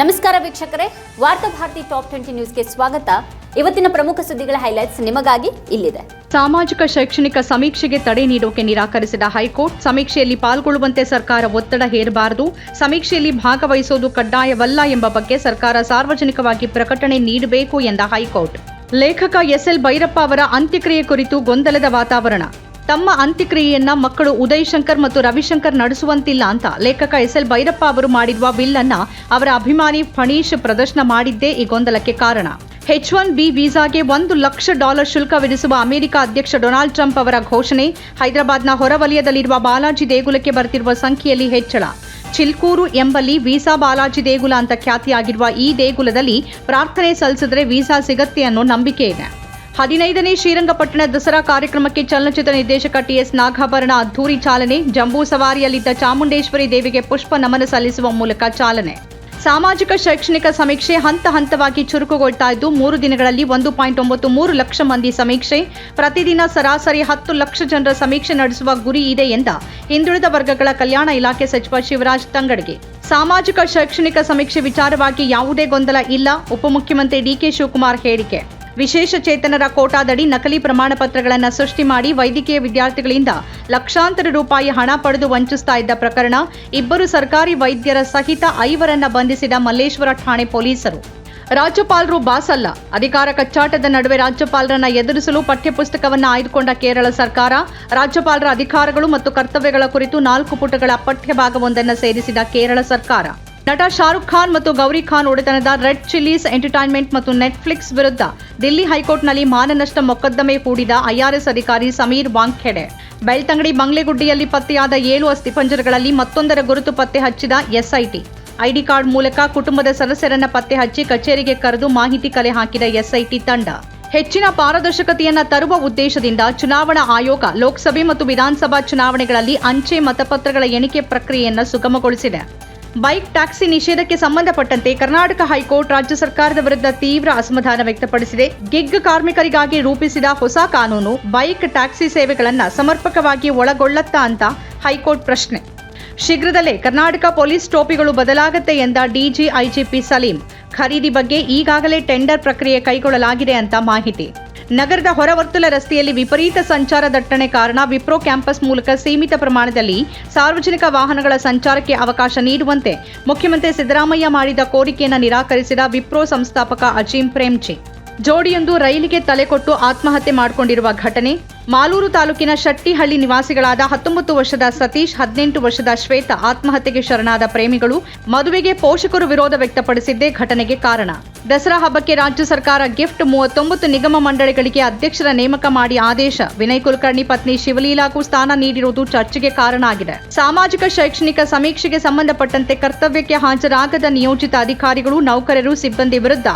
ನಮಸ್ಕಾರ ವೀಕ್ಷಕರೇ. ವಾರ್ತಾ ಭಾರತಿ ಟಾಪ್ ಟ್ವೆಂಟಿ ನ್ಯೂಸ್ಗೆ ಸ್ವಾಗತ. ಇವತ್ತಿನ ಪ್ರಮುಖ ಸುದ್ದಿಗಳ ಹೈಲೈಟ್ಸ್ ನಿಮಗಾಗಿ ಇಲ್ಲಿದೆ. ಸಾಮಾಜಿಕ ಶೈಕ್ಷಣಿಕ ಸಮೀಕ್ಷೆಗೆ ತಡೆ ನೀಡೋಕೆ ನಿರಾಕರಿಸಿದ ಹೈಕೋರ್ಟ್, ಸಮೀಕ್ಷೆಯಲ್ಲಿ ಪಾಲ್ಗೊಳ್ಳುವಂತೆ ಸರ್ಕಾರ ಒತ್ತಡ ಹೇರಬಾರದು, ಸಮೀಕ್ಷೆಯಲ್ಲಿ ಭಾಗವಹಿಸೋದು ಕಡ್ಡಾಯವಲ್ಲ ಎಂಬ ಬಗ್ಗೆ ಸರ್ಕಾರ ಸಾರ್ವಜನಿಕವಾಗಿ ಪ್ರಕಟಣೆ ನೀಡಬೇಕು ಎಂದ ಹೈಕೋರ್ಟ್. ಲೇಖಕ ಎಸ್ಎಲ್ ಭೈರಪ್ಪ ಅವರ ಅಂತ್ಯಕ್ರಿಯೆ ಕುರಿತು ಗೊಂದಲದ ವಾತಾವರಣ. ತಮ್ಮ ಅಂತ್ಯಕ್ರಿಯೆಯನ್ನ ಮಕ್ಕಳು ಉದಯ್ ಶಂಕರ್ ಮತ್ತು ರವಿಶಂಕರ್ ನಡೆಸುವಂತಿಲ್ಲ ಅಂತ ಲೇಖಕ ಎಸ್ ಎಲ್ ಭೈರಪ್ಪ ಅವರು ಮಾಡಿರುವ ಬಿಲ್ ಅನ್ನ ಅವರ ಅಭಿಮಾನಿ ಫಣೀಶ್ ಪ್ರದರ್ಶನ ಮಾಡಿದ್ದೇ ಈ ಗೊಂದಲಕ್ಕೆ ಕಾರಣ. ಹೆಚ್ ಒನ್ ಬಿ ವೀಸಾಗೆ ಒಂದು ಲಕ್ಷ ಡಾಲರ್ ಶುಲ್ಕ ವಿಧಿಸುವ ಅಮೆರಿಕ ಅಧ್ಯಕ್ಷ ಡೊನಾಲ್ಡ್ ಟ್ರಂಪ್ ಅವರ ಘೋಷಣೆ, ಹೈದರಾಬಾದ್ನ ಹೊರವಲಯದಲ್ಲಿರುವ ಬಾಲಾಜಿ ದೇಗುಲಕ್ಕೆ ಬರುತ್ತಿರುವ ಸಂಖ್ಯೆಯಲ್ಲಿ ಹೆಚ್ಚಳ. ಚಿಲ್ಕೂರು ಎಂಬಲ್ಲಿ ವೀಸಾ ಬಾಲಾಜಿ ದೇಗುಲ ಅಂತ ಖ್ಯಾತಿಯಾಗಿರುವ ಈ ದೇಗುಲದಲ್ಲಿ ಪ್ರಾರ್ಥನೆ ಸಲ್ಲಿಸಿದ್ರೆ ವೀಸಾ ಸಿಗತ್ತೆ ಅನ್ನೋ ನಂಬಿಕೆ ಇದೆ. ಹದಿನೈದನೇ ಶ್ರೀರಂಗಪಟ್ಟಣ ದಸರಾ ಕಾರ್ಯಕ್ರಮಕ್ಕೆ ಚಲನಚಿತ್ರ ನಿರ್ದೇಶಕ ಟಿಎಸ್ ನಾಗಾಭರಣ ಅದ್ದೂರಿ ಚಾಲನೆ, ಜಂಬೂ ಸವಾರಿಯಲ್ಲಿದ್ದ ಚಾಮುಂಡೇಶ್ವರಿ ದೇವಿಗೆ ಪುಷ್ಪ ನಮನ ಸಲ್ಲಿಸುವ ಮೂಲಕ ಚಾಲನೆ. ಸಾಮಾಜಿಕ ಶೈಕ್ಷಣಿಕ ಸಮೀಕ್ಷೆ ಹಂತ ಹಂತವಾಗಿ ಚುರುಕುಗೊಳ್ತಾ ಇದ್ದು, ಮೂರು ದಿನಗಳಲ್ಲಿ ಒಂದು ಪಾಯಿಂಟ್ ಒಂಬತ್ತು ಮೂರು ಲಕ್ಷ ಮಂದಿ ಸಮೀಕ್ಷೆ, ಪ್ರತಿದಿನ ಸರಾಸರಿ ಹತ್ತು ಲಕ್ಷ ಜನರ ಸಮೀಕ್ಷೆ ನಡೆಸುವ ಗುರಿ ಇದೆ ಎಂದ ಹಿಂದುಳಿದ ವರ್ಗಗಳ ಕಲ್ಯಾಣ ಇಲಾಖೆ ಸಚಿವ ಶಿವರಾಜ್ ತಂಗಡಗಿ. ಸಾಮಾಜಿಕ ಶೈಕ್ಷಣಿಕ ಸಮೀಕ್ಷೆ ವಿಚಾರವಾಗಿ ಯಾವುದೇ ಗೊಂದಲ ಇಲ್ಲ, ಉಪಮುಖ್ಯಮಂತ್ರಿ ಡಿಕೆ ಶಿವಕುಮಾರ್ ಹೇಳಿಕೆ. ವಿಶೇಷ ಚೇತನರ ಕೋಟಾದಡಿ ನಕಲಿ ಪ್ರಮಾಣ ಪತ್ರಗಳನ್ನು ಸೃಷ್ಟಿ ಮಾಡಿ ವೈದ್ಯಕೀಯ ವಿದ್ಯಾರ್ಥಿಗಳಿಂದ ಲಕ್ಷಾಂತರ ರೂಪಾಯಿ ಹಣ ಪಡೆದು ವಂಚಿಸ್ತಾ ಇದ್ದ ಪ್ರಕರಣ ಇಬ್ಬರು ಸರ್ಕಾರಿ ವೈದ್ಯರ ಸಹಿತ ಐವರನ್ನ ಬಂಧಿಸಿದ ಮಲ್ಲೇಶ್ವರ ಠಾಣೆ ಪೊಲೀಸರು. ರಾಜ್ಯಪಾಲರು ಬಾಸಲ್ಲ. ಅಧಿಕಾರ ಕಚ್ಚಾಟದ ನಡುವೆ ರಾಜ್ಯಪಾಲರನ್ನ ಎದುರಿಸಲು ಪಠ್ಯಪುಸ್ತಕವನ್ನು ಆಯ್ದುಕೊಂಡ ಕೇರಳ ಸರ್ಕಾರ, ರಾಜ್ಯಪಾಲರ ಅಧಿಕಾರಗಳು ಮತ್ತು ಕರ್ತವ್ಯಗಳ ಕುರಿತು ನಾಲ್ಕು ಪುಟಗಳ ಪಠ್ಯಭಾಗವೊಂದನ್ನು ಸೇರಿಸಿದ ಕೇರಳ ಸರ್ಕಾರ. ನಟ ಶಾರುಖ್ ಖಾನ್ ಮತ್ತು ಗೌರಿ ಖಾನ್ ಒಡೆತನದ ರೆಡ್ ಚಿಲ್ಲೀಸ್ ಎಂಟರ್ಟೈನ್ಮೆಂಟ್ ಮತ್ತು ನೆಟ್ಫ್ಲಿಕ್ಸ್ ವಿರುದ್ಧ ದಿಲ್ಲಿ ಹೈಕೋರ್ಟ್ನಲ್ಲಿ ಮಾನನಷ್ಟ ಮೊಕದ್ದಮೆ ಹೂಡಿದ ಐಆರ್ಎಸ್ ಅಧಿಕಾರಿ ಸಮೀರ್ ವಾಂಖೆಡೆ ಬೆಳ್ತಂಗಡಿ ಬಂಗ್ಲೆಗುಡ್ಡಿಯಲ್ಲಿ ಪತ್ತೆಯಾದ ಏಳು ಅಸ್ಥಿಪಂಜರಗಳಲ್ಲಿ ಮತ್ತೊಂದರ ಗುರುತು ಪತ್ತೆ ಹಚ್ಚಿದ ಎಸ್ಐಟಿ. ಐಡಿ ಕಾರ್ಡ್ ಮೂಲಕ ಕುಟುಂಬದ ಸದಸ್ಯರನ್ನ ಪತ್ತೆ ಹಚ್ಚಿ ಕಚೇರಿಗೆ ಕರೆದು ಮಾಹಿತಿ ಕಲೆ ಹಾಕಿದ ಎಸ್ಐಟಿ ತಂಡ. ಹೆಚ್ಚಿನ ಪಾರದರ್ಶಕತೆಯನ್ನ ತರುವ ಉದ್ದೇಶದಿಂದ ಚುನಾವಣಾ ಆಯೋಗ ಲೋಕಸಭೆ ಮತ್ತು ವಿಧಾನಸಭಾ ಚುನಾವಣೆಗಳಲ್ಲಿ ಅಂಚೆ ಮತಪತ್ರಗಳ ಎಣಿಕೆ ಪ್ರಕ್ರಿಯೆಯನ್ನು ಸುಗಮಗೊಳಿಸಿದೆ. ಬೈಕ್ ಟ್ಯಾಕ್ಸಿ ನಿಷೇಧಕ್ಕೆ ಸಂಬಂಧಪಟ್ಟಂತೆ ಕರ್ನಾಟಕ ಹೈಕೋರ್ಟ್ ರಾಜ್ಯ ಸರ್ಕಾರದ ವಿರುದ್ಧ ತೀವ್ರ ಅಸಮಾಧಾನ ವ್ಯಕ್ತಪಡಿಸಿದೆ. ಗಿಗ್ ಕಾರ್ಮಿಕರಿಗಾಗಿ ರೂಪಿಸಿದ ಹೊಸ ಕಾನೂನು ಬೈಕ್ ಟ್ಯಾಕ್ಸಿ ಸೇವೆಗಳನ್ನು ಸಮರ್ಪಕವಾಗಿ ಒಳಗೊಳ್ಳತ್ತಾ ಅಂತ ಹೈಕೋರ್ಟ್ ಪ್ರಶ್ನೆ. ಶೀಘ್ರದಲ್ಲೇ ಕರ್ನಾಟಕ ಪೊಲೀಸ್ ಟೋಪಿಗಳು ಬದಲಾಗುತ್ತೆ ಎಂದ ಡಿಜಿ ಐಜಿಪಿ ಸಲೀಂ. ಖರೀದಿ ಬಗ್ಗೆ ಈಗಾಗಲೇ ಟೆಂಡರ್ ಪ್ರಕ್ರಿಯೆ ಕೈಗೊಳ್ಳಲಾಗಿದೆ ಅಂತ ಮಾಹಿತಿ. ನಗರದ ಹೊರವರ್ತುಲ ರಸ್ತೆಯಲ್ಲಿ ವಿಪರೀತ ಸಂಚಾರ ದಟ್ಟಣೆ ಕಾರಣ ವಿಪ್ರೋ ಕ್ಯಾಂಪಸ್ ಮೂಲಕ ಸೀಮಿತ ಪ್ರಮಾಣದಲ್ಲಿ ಸಾರ್ವಜನಿಕ ವಾಹನಗಳ ಸಂಚಾರಕ್ಕೆ ಅವಕಾಶ ನೀಡುವಂತೆ ಮುಖ್ಯಮಂತ್ರಿ ಸಿದ್ದರಾಮಯ್ಯ ಮಾಡಿದ ಕೋರಿಕೆಯನ್ನು ನಿರಾಕರಿಸಿದ ವಿಪ್ರೋ ಸಂಸ್ಥಾಪಕ ಅಜೀಂ ಪ್ರೇಮ್ಜಿ. ಜೋಡಿಯೊಂದು ರೈಲಿಗೆ ತಲೆಕೊಟ್ಟು ಆತ್ಮಹತ್ಯೆ ಮಾಡಿಕೊಂಡಿರುವ ಘಟನೆ ಮಾಲೂರು ತಾಲೂಕಿನ ಶಟ್ಟಿಹಳ್ಳಿ ನಿವಾಸಿಗಳಾದ ಹತ್ತೊಂಬತ್ತು ವರ್ಷದ ಸತೀಶ್, ಹದಿನೆಂಟು ವರ್ಷದ ಶ್ವೇತ ಆತ್ಮಹತ್ಯೆಗೆ ಶರಣಾದ ಪ್ರೇಮಿಗಳು ಮದುವೆಗೆ ಪೋಷಕರು ವಿರೋಧ ವ್ಯಕ್ತಪಡಿಸಿದ್ದೇ ಘಟನೆಗೆ ಕಾರಣ. ದಸರಾ ಹಬ್ಬಕ್ಕೆ ರಾಜ್ಯ ಸರ್ಕಾರ ಗಿಫ್ಟ್ ಮೂವತ್ತೊಂಬತ್ತು ನಿಗಮ ಮಂಡಳಿಗಳಿಗೆ ಅಧ್ಯಕ್ಷರ ನೇಮಕ ಮಾಡಿ ಆದೇಶ. ವಿನಯ್ ಕುಲಕರ್ಣಿ, ಪತ್ನಿ ಶಿವಲೀಲಾಗೂ ಸ್ಥಾನ ನೀಡಿರುವುದು ಚರ್ಚೆಗೆ ಕಾರಣ ಆಗಿದೆ. ಸಾಮಾಜಿಕ, ಶೈಕ್ಷಣಿಕ ಸಮೀಕ್ಷೆಗೆ ಸಂಬಂಧಪಟ್ಟಂತೆ ಕರ್ತವ್ಯಕ್ಕೆ ಹಾಜರಾಗದ ನಿಯೋಜಿತ ಅಧಿಕಾರಿಗಳು, ನೌಕರರು, ಸಿಬ್ಬಂದಿ ವಿರುದ್ಧ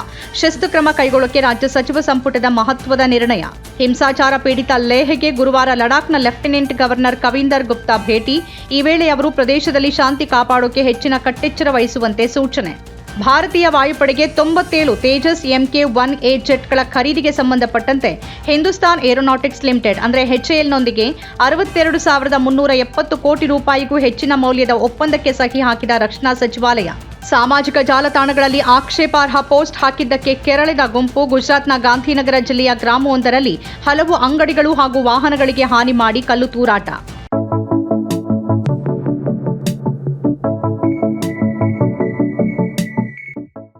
ಶಿಸ್ತು ಕ್ರಮ ಕೈಗೊಳ್ಳಕ್ಕೆ ರಾಜ್ಯ ಸಚಿವ ಸಂಪುಟದ ಮಹತ್ವದ ನಿರ್ಣಯ. ಹಿಂಸಾಚಾರ ಪೀಡಿತ ಲೇಹ್ಗೆ ಗುರುವಾರ ಲಡಾಖ್ನ ಲೆಫ್ಟಿನೆಂಟ್ ಗವರ್ನರ್ ಕವೀಂದರ್ ಗುಪ್ತಾ ಭೇಟಿ. ಈ ವೇಳೆ ಅವರು ಪ್ರದೇಶದಲ್ಲಿ ಶಾಂತಿ ಕಾಪಾಡೋಕೆ ಹೆಚ್ಚಿನ ಕಟ್ಟೆಚ್ಚರ ವಹಿಸುವಂತೆ ಸೂಚನೆ. ಭಾರತೀಯ ವಾಯುಪಡೆಗೆ ತೊಂಬತ್ತೇಳು ತೇಜಸ್ ಎಂಕೆ ಒನ್ ಎ ಜೆಟ್ಗಳ ಖರೀದಿಗೆ ಸಂಬಂಧಪಟ್ಟಂತೆ ಹಿಂದೂಸ್ತಾನ್ ಏರೋನಾಟಿಕ್ಸ್ ಲಿಮಿಟೆಡ್, ಅಂದರೆ ಎಚ್ಎಎಲ್ನೊಂದಿಗೆ ಅರವತ್ತೆರಡು ಸಾವಿರದ ಮುನ್ನೂರ ಎಪ್ಪತ್ತು ಕೋಟಿ ರೂಪಾಯಿಗೂ ಹೆಚ್ಚಿನ ಮೌಲ್ಯದ ಒಪ್ಪಂದಕ್ಕೆ ಸಹಿ ಹಾಕಿದ ರಕ್ಷಣಾ ಸಚಿವಾಲಯ. ಸಾಮಾಜಿಕ ಜಾಲತಾಣಗಳಲ್ಲಿ ಆಕ್ಷೇಪಾರ್ಹ ಪೋಸ್ಟ್ ಹಾಕಿದ್ದಕ್ಕೆ ಕೆರಳಿದ ಗುಂಪು ಗುಜರಾತ್ನ ಗಾಂಧಿನಗರ ಜಿಲ್ಲೆಯ ಗ್ರಾಮವೊಂದರಲ್ಲಿ ಹಲವು ಅಂಗಡಿಗಳು ಹಾಗೂ ವಾಹನಗಳಿಗೆ ಹಾನಿ ಮಾಡಿ ಕಲ್ಲು ತೂರಾಟ.